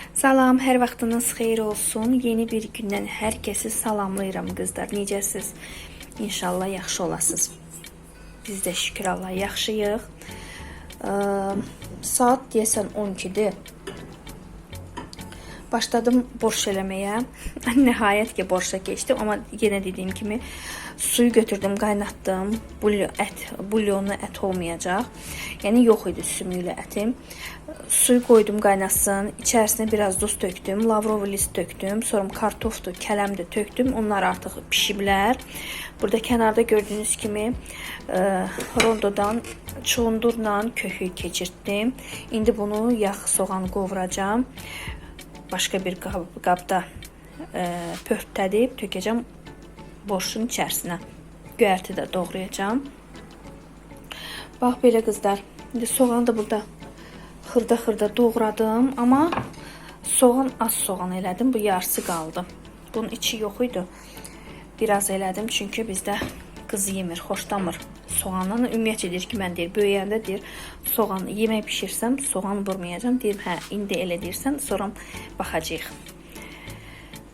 Salam, hər vaxtınız xeyir olsun. Yeni bir gündən hər kəsi salamlayıram qızlar. Necəsiz? İnşallah yaxşı olasınız. Biz də şükür Allah yaxşıyıq. Ə, saat deyəsən 12-dir. Başladım borş eləməyə. Nəhayət ki, borşa keçdim, amma yenə dediyim kimi suyu götürdüm, qaynatdım. Bulyon ət, bulyonlu ət olmayacaq. Yəni yox idi sümüklü ətim. Suyu qoydum qaynasın. İçərisinə biraz duz tökdüm, lavrov list tökdüm, sonra kartofdu, kələm də tökdüm. Onlar artıq pişiblər. Burada kənarda gördüyünüz kimi ə, rondodan çundurla kökü keçirtdim. İndi bunu yağ, soğan qovuracağam. Başqa bir qab qabda ə, pörtdədib tökəcəm borşun içərisinə. Göyərti də doğrayacağam. Bax belə qızlar. İndi soğanı da burada xırda-xırda doğradım, amma soğan az soğan elədim. Bu yarısı qaldı. Bunun içi yox idi. Biraz elədim çünki bizdə qız yemir, xoşlamır soğandan. Ümumiyyətcə deyir ki, mən deyir, böyüyəndə deyir, soğan yemək bişirsəm, soğan vurmayacağam. Deyir, hə, indi elə deyirsən, sonra baxacağıq.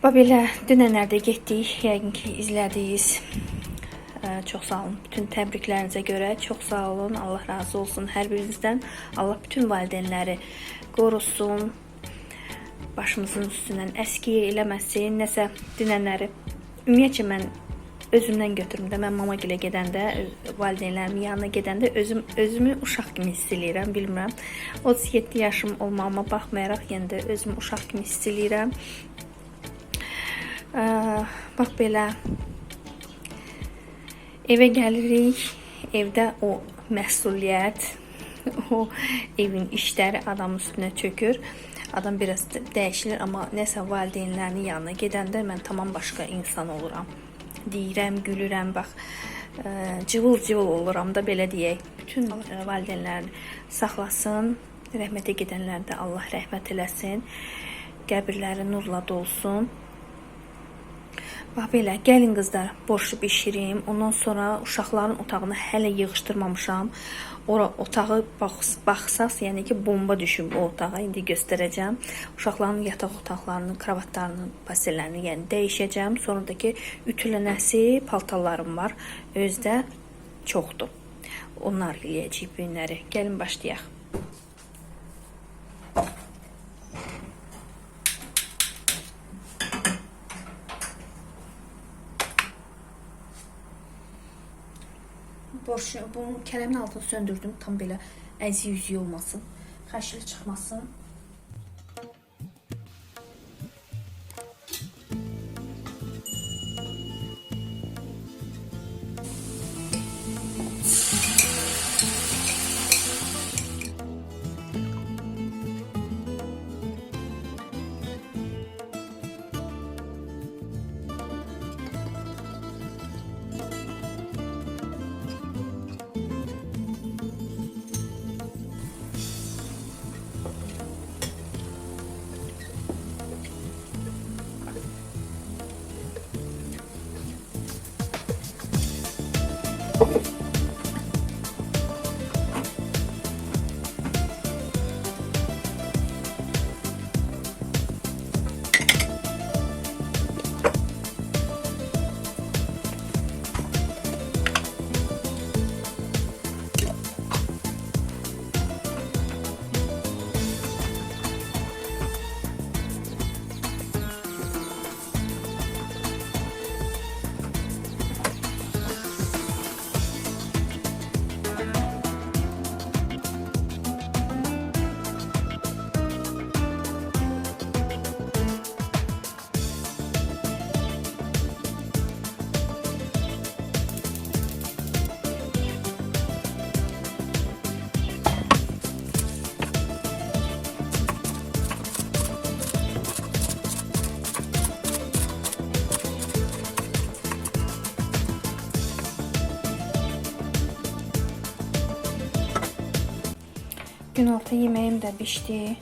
Və belə dünənlərdə getdik, yəqin ki, izlədiniz. Ə, Çox sağ olun. Bütün təbriklərinizə görə çox sağ olun. Allah razı olsun hər birinizdən. Allah bütün valideynləri qorusun. Başımızın üstündən əskiyə eləməsin. Nəsə dünənləri ümumiyyətcə mən özümdən götürüm də mən mama gilə gedəndə, valideynlərimin yanına gedəndə özüm özümü uşaq kimi hiss eləyirəm, bilmirəm. 37 yaşım olmağıma baxmayaraq yenə də özümü uşaq kimi hiss eləyirəm. Ə, bax belə Evə gəlirik. Evdə o məsuliyyət, o evin işləri adam üstünə çökür. Adam biraz də- dəyişilir, amma nəsə valideynlərinin yanına gedəndə mən tamam başqa insan oluram. Deyirəm, gülürəm, bax cıvıl-cıvıl oluram da belə deyək. Bütün ə, valideynlərini saxlasın. Rəhmətə gedənlər də Allah rəhmət eləsin. Qəbirləri nurla dolsun. Bax belə, gəlin qızlar, borşu bişirim. Ondan sonra uşaqların otağını hələ yığışdırmamışam. Ora otağı bax, baxsaz, yəni ki, bomba düşüb o otağa. İndi göstərəcəm. Uşaqların yataq otaqlarını, kravatlarını, pastellərini, yəni dəyişəcəm. Sonra da ki, ütülənəsi paltarlarım var. Özdə çoxdur. Onlar eləyəcəyik bu günləri. Gəlin başlayaq. Borşu, bunun kələmin altını söndürdüm. Tam belə əzi yüzü olmasın. Xəşli çıxmasın. Günorta yeməyim də bişdi.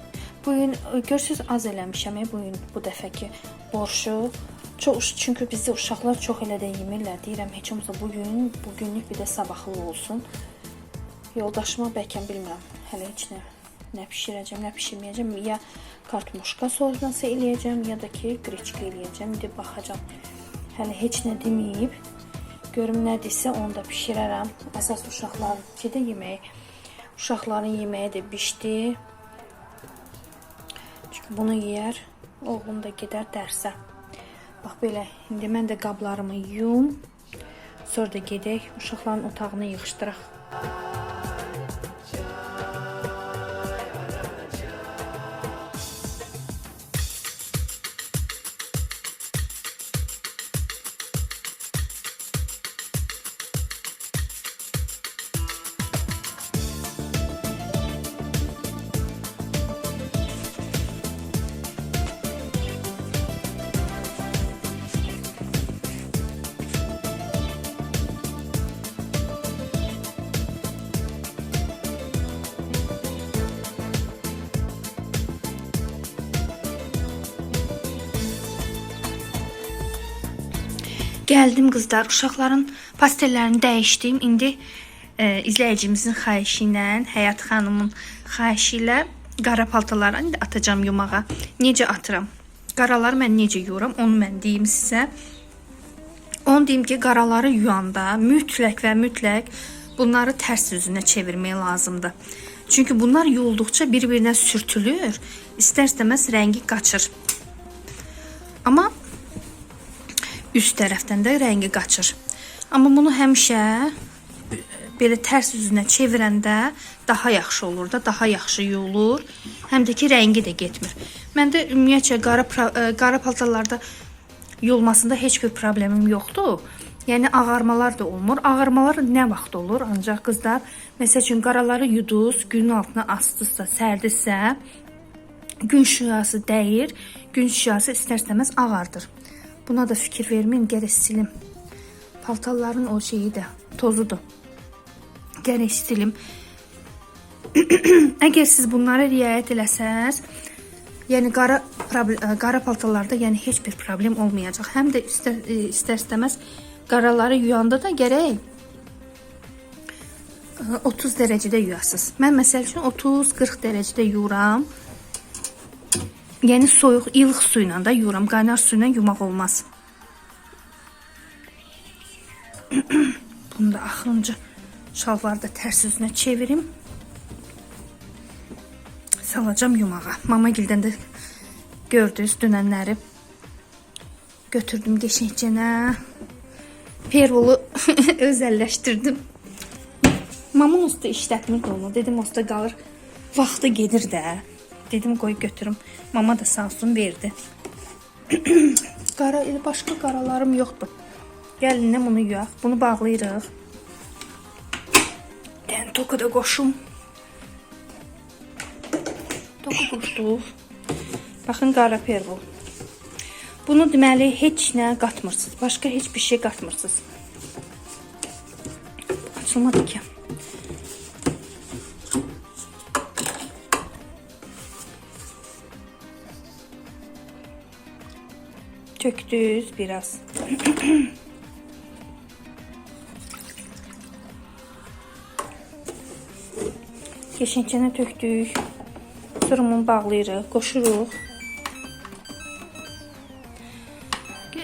Bu gün e, görürsüz az eləmişəm e, bu gün bu dəfəki borşu. Çox çünki bizdə uşaqlar çox elə də yemirlər. Deyirəm heç olmasa bu gün, bu günlük bir də sabahlı olsun. Yoldaşıma bəlkə bilmirəm. Hələ heç nə Nə bişirəcəm, nə bişirməyəcəm. Ya kartmuşka sosnası eləyəcəm, ya da ki, qreçka eləyəcəm. İndi baxacağam. Hələ heç nə deməyib. Görüm nədirsə onu da bişirərəm. Əsas uşaqlarınki də yemək. Uşaqların yeməyi də bişdi. Çünki bunu yeyər, oğlum da gedər dərsə. Bax belə, indi mən də qablarımı yum. Sonra da gedək uşaqların otağını yığışdıraq. Gəldim qızlar, uşaqların pastellərini dəyişdim. İndi e, izləyicimizin xahişi ilə, Həyat xanımın xahişi ilə qara paltaları indi atacağam yumağa. Necə atıram? Qaraları mən necə yuyuram, onu mən deyim sizə. Onu deyim ki, qaraları yuyanda mütləq və mütləq bunları tərs üzünə çevirmək lazımdır. Çünki bunlar yuyulduqca bir-birinə sürtülür, istər-istəməz rəngi qaçır. Amma üst tərəfdən də rəngi qaçır. Amma bunu həmişə belə tərs üzünə çevirəndə daha yaxşı olur da, daha yaxşı yuyulur. Həm də ki rəngi də getmir. Məndə ümumiyyətcə qara e, qara paltarlarda yuyulmasında heç bir problemim yoxdur. Yəni ağarmalar da olmur. Ağarmalar nə vaxt olur? Ancaq qızlar, məsəl üçün qaraları yuduz, günün altına asdınızsa, sərdinizsə, gün şüası dəyir, gün şüası istər-istəməz ağardır. Buna da fikir verməyin, gərək silim. Paltarların o şeyi də, tozudur. Gərək silim. Əgər siz bunlara riayət eləsəz, yəni qara ə, qara paltarlarda yəni heç bir problem olmayacaq. Həm də istər ə, istər-istəməz qaraları yuyanda da gərək ə, 30 dərəcədə yuyasınız. Mən məsəl üçün 30-40 dərəcədə yuyuram. Yəni soyuq, ilıq su ilə də yuyuram. Qaynar su ilə yumaq olmaz. Bunu da axırıncı şalvarı da tərs üzünə çevirim. Salacağım yumağa. Mama gildən də gördünüz dünənləri götürdüm geçincənə. Pervolu özəlləşdirdim. Mamın usta işlətmirdi onu. Dedim usta qalır. Vaxtı gedir də. Dedim qoy götürüm. Mama da sağ olsun verdi. Qara elə başqa qaralarım yoxdur. Gəlin nə bunu yuyaq. Bunu bağlayırıq. Yəni toku da qoşum. Toku qoşduq. Baxın qara pervol. Bunu deməli heç nə qatmırsınız. Başqa heç bir şey qatmırsınız. Açılmadı ki. Tökdüz biraz. Keşincənə tökdük. Sırımını bağlayırıq, qoşuruq.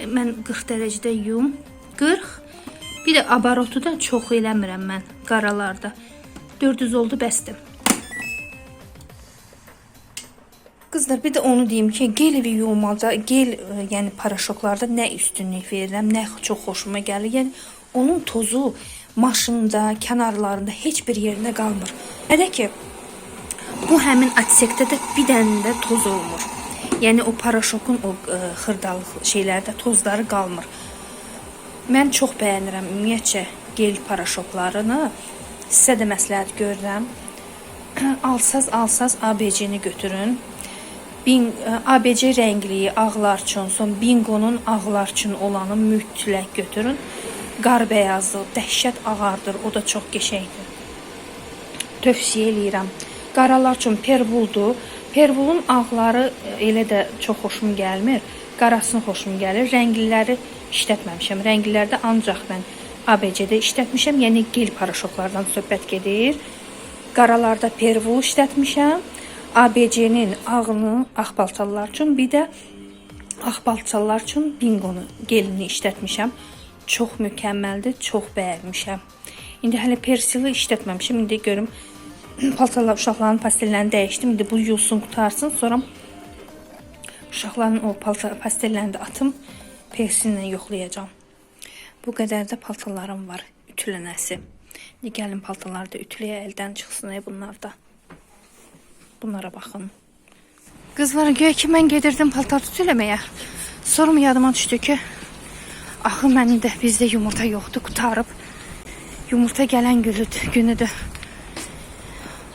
Mən 40 dərəcədə yum. 40. Bir də abarotu da çox eləmirəm mən qaralarda. 400 oldu bəsdir. Qızlar bir də onu deyim ki, gel və yuyulmada, gel ə, yəni paraşoklarda nə üstünlük verirəm, nə çox xoşuma gəlir. Yəni onun tozu maşında, kənarlarında heç bir yerində qalmır. Hələ ki bu həmin atsekdə də bir dənə də toz olmur. Yəni o paraşokun o ə, xırdalıq şeylərdə tozları qalmır. Mən çox bəyənirəm ümumiyyətcə gel paraşoklarını. Sizə də məsləhət görürəm. alsaz alsaz ABC-ni götürün. Bin, ABC rəngliyi ağlar üçün, son Bingo'nun ağlar üçün olanı mütləq götürün. Qar bəyazdır, dəhşət ağardır, o da çox qəşəngdir. Tövsiyə eləyirəm. Qaralar üçün pervuldur. Pervulun ağları e, elə də çox xoşum gəlmir. Qarasını xoşum gəlir. Rəngliləri işlətməmişəm. Rənglilərdə ancaq mən ABC-də işlətmişəm. Yəni gel paraşoklardan söhbət gedir. Qaralarda pervul işlətmişəm. ABC-nin ağını ağ paltarlar üçün, bir də ağ paltarlar üçün bingonu gelini işlətmişəm. Çox mükəmməldir, çox bəyənmişəm. İndi hələ persili işlətməmişəm. İndi görüm paltarlar uşaqların pastellərini dəyişdim. İndi bu yulsun, qutarsın. Sonra uşaqların o paltar pastellərini də atım, persillə yoxlayacağam. Bu qədər də paltarlarım var ütülənəsi. İndi gəlin paltarları da ütüləyə əldən çıxsın ey bunlar da. Bunlara baxın. Qızlar, göy ki mən gedirdim paltar ütüləməyə. Sonra yadıma düşdü ki, axı mənim də bizdə yumurta yoxdur, qutarıb. Yumurta gələn günüdür, günüdür.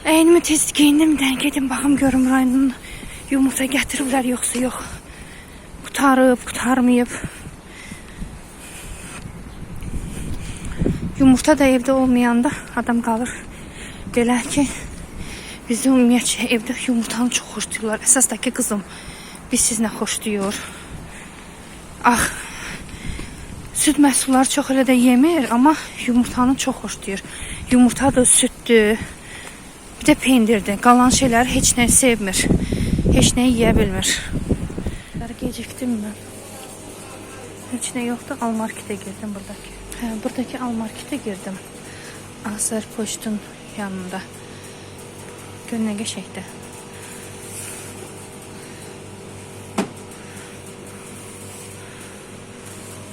Əynimi tez geyindim də gedim baxım görüm rayonun yumurta gətiriblər yoxsa yox. Qutarıb, qutarmayıb. Yumurta da evdə olmayanda adam qalır. Belə ki, bizdə ümumiyyətcə evdə yumurtanı çox xoşlayırlar. Əsasdakı qızım biz sizlə xoşlayır. Ah, süd məhsulları çox elə də yemir, amma yumurtanı çox xoşlayır. Yumurtadır, süddür. Bir də pendirdir. Qalan şeyləri heç nə sevmir. Heç nə yeyə bilmir. Gecikdim mən. Heç nə yoxdur. Almarketə girdim buradakı. Hə, buradakı Almarketə girdim. Azər Poçtun yanında. Gör nə qəşəngdir.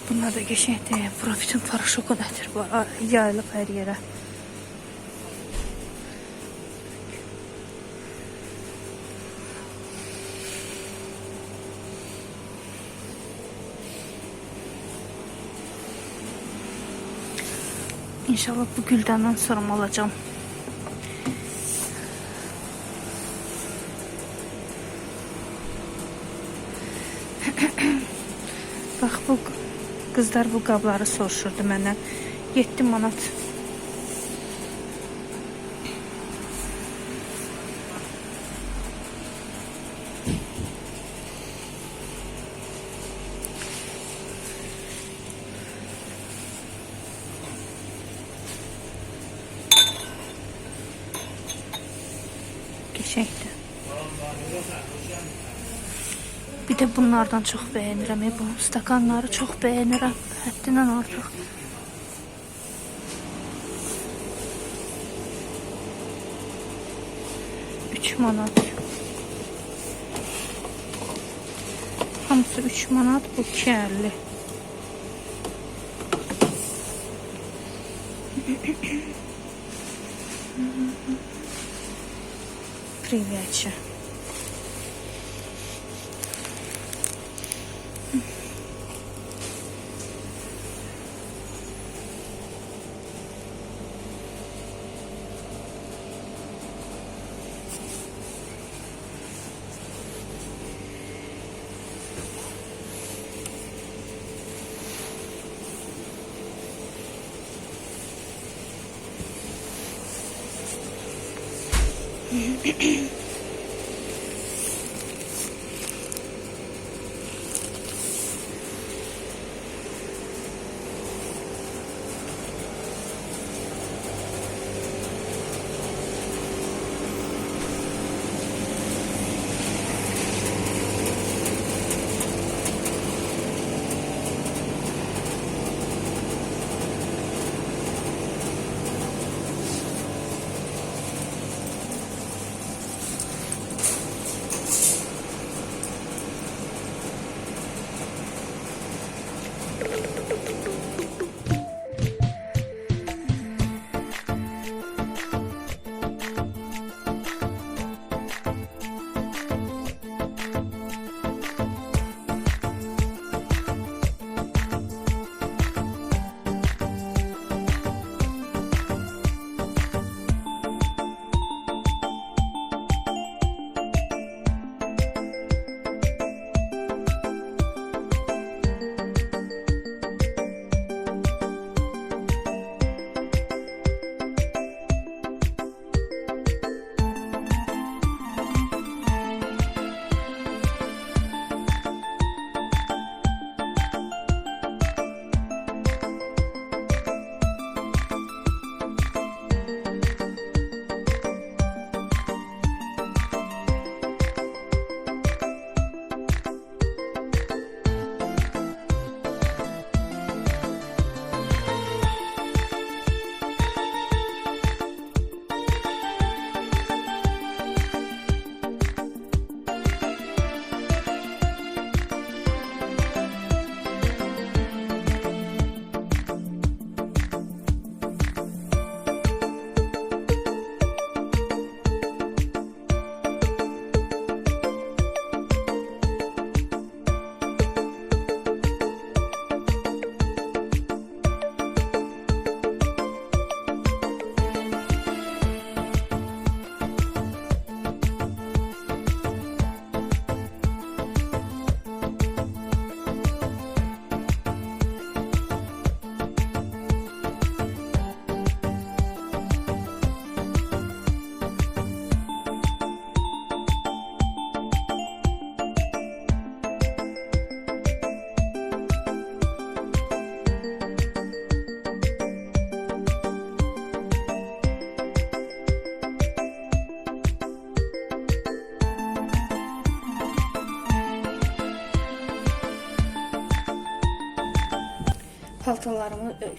Bunlar da qəşəngdir. Bura bütün paraşokodadır. Var, yayılıb hər yerə. İnşallah bu güldandan sonra alacağım. Qızlar bu qabları soruşurdu məndən. 7 manat. Qəşəngdir Bir də bunlardan çox bəyənirəm. e, Bu stakanları çox bəyənirəm. Həddindən artıq. Üç manat. Hamısı 3 manat, bu 2.50. Привет. Mm-hmm.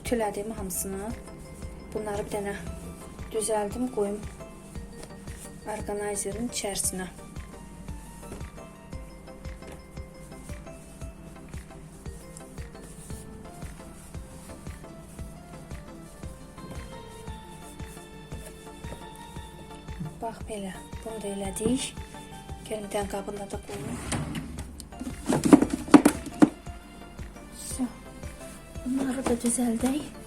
ütülədim hamısını. Bunları bir dənə düzəldim, qoyum orqanayzerin içərisinə. Bax belə, bunu da elədik. Gəlin bir dənə qabında da qoyum. Bunları da düzəldək.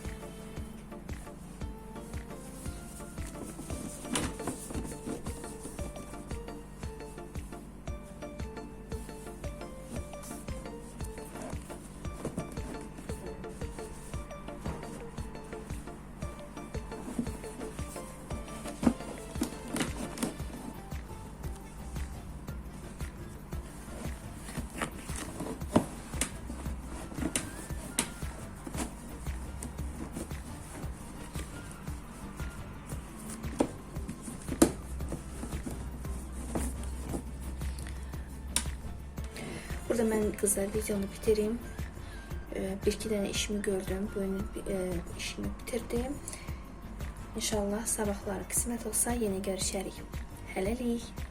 Burada mən qızlar videonu bitireyim. Ee, Bir iki dənə işimi gördüm. Bu gün e, işimi bitirdim. İnşallah sabahlar qismət olsa yenə görüşərik. Hələlik.